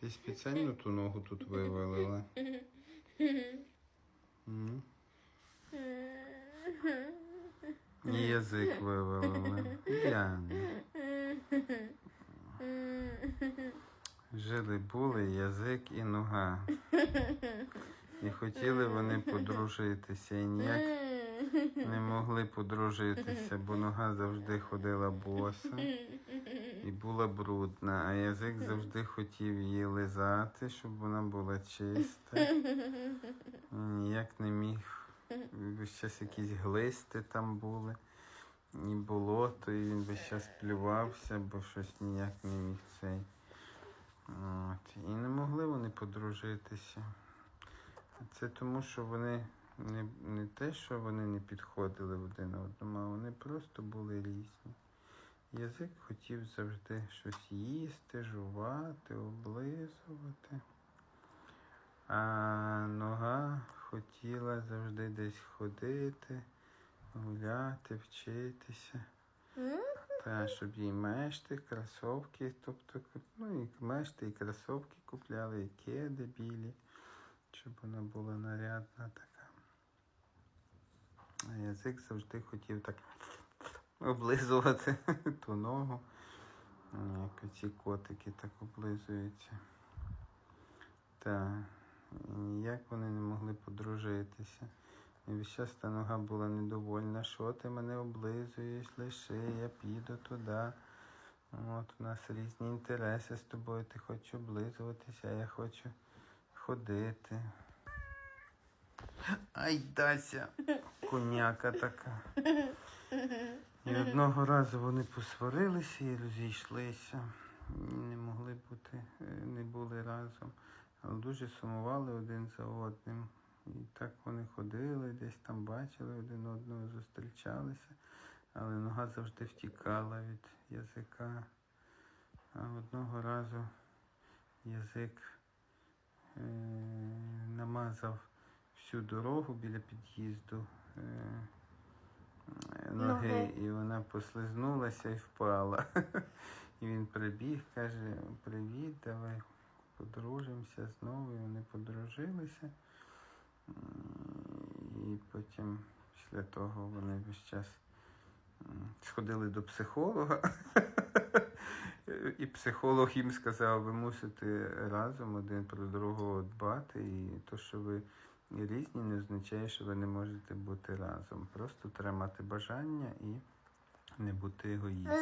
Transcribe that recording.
Ти спеціально ту ногу тут вивалила? М? Язик вивалила. Яна. Жили були язик і нога. І хотіли вони подружитися. І ніяк не могли подружитися, бо нога завжди ходила боса і була брудна, а язик завжди хотів її лизати, щоб вона була чиста. І ніяк не міг. Весь час якісь глисти там були, і болото, і він весь час плювався, бо щось ніяк не міг цей. От. І не могли вони подружитися. Це тому, що вони не, не те, що вони не підходили один одному, а вони просто були різні. Язик хотів завжди щось їсти, жувати, облизувати. А нога хотіла завжди десь ходити, гуляти, вчитися. Та, щоб їй мешти, кросовки, тобто, ну і мешти, і кросовки купляли, і кеди білі, щоб вона була нарядна така. А язик завжди хотів так облизувати ту ногу. Як ці котики так облизуються. Та ніяк вони не могли подружитися. І весь час та нога була недовольна. Що ти мене облизуєш, лиши, я піду туди. От у нас різні інтереси з тобою. Ти хочеш облизуватися, а я хочу ходити. Ай, Дася, коняка така. І одного разу вони посварилися і розійшлися. Не могли бути, е, не були разом, але дуже сумували один за одним. І так вони ходили, десь там бачили один одного, зустрічалися, але нога завжди втікала від язика. А одного разу язик е, намазав всю дорогу біля під'їзду е, е, ноги, Ноги. і вона послизнулася і впала. І він прибіг, каже, привіт, давай подружимося знову. І вони подружилися. І потім після того вони весь час сходили до психолога. І психолог їм сказав, ви мусите разом один про другого дбати, і то, що ви різні, не означає, що ви не можете бути разом. Просто треба мати бажання і не бути егоїстом.